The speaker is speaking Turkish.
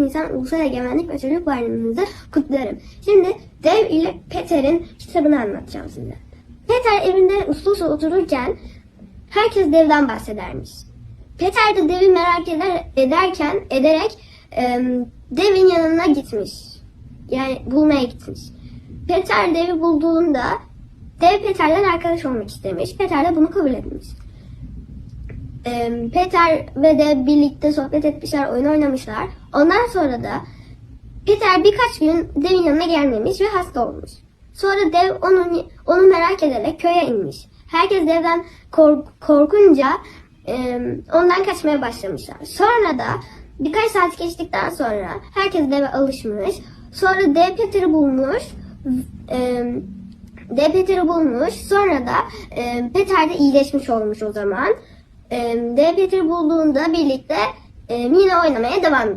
Nisan Ulusal Egemenlik ve Çocuk Bayramınızı kutlarım. Şimdi Dev ile Peter'in kitabını anlatacağım size. Peter evinde uslu uslu otururken herkes devden bahsedermiş. Peter de devi merak eder, ederken ederek e, devin yanına gitmiş. Yani bulmaya gitmiş. Peter devi bulduğunda dev Peter'den arkadaş olmak istemiş. Peter de bunu kabul etmiş. Peter ve dev birlikte sohbet etmişler, oyun oynamışlar. Ondan sonra da Peter birkaç gün devin yanına gelmemiş ve hasta olmuş. Sonra dev onun, onu merak ederek köye inmiş. Herkes devden kork- korkunca e, ondan kaçmaya başlamışlar. Sonra da birkaç saat geçtikten sonra herkes deve alışmış. Sonra dev Peter'i bulmuş. E, dev Peter'i bulmuş. Sonra da e, Peter de iyileşmiş olmuş o zaman. E, dev Peter'i bulduğunda birlikte e, yine oynamaya devam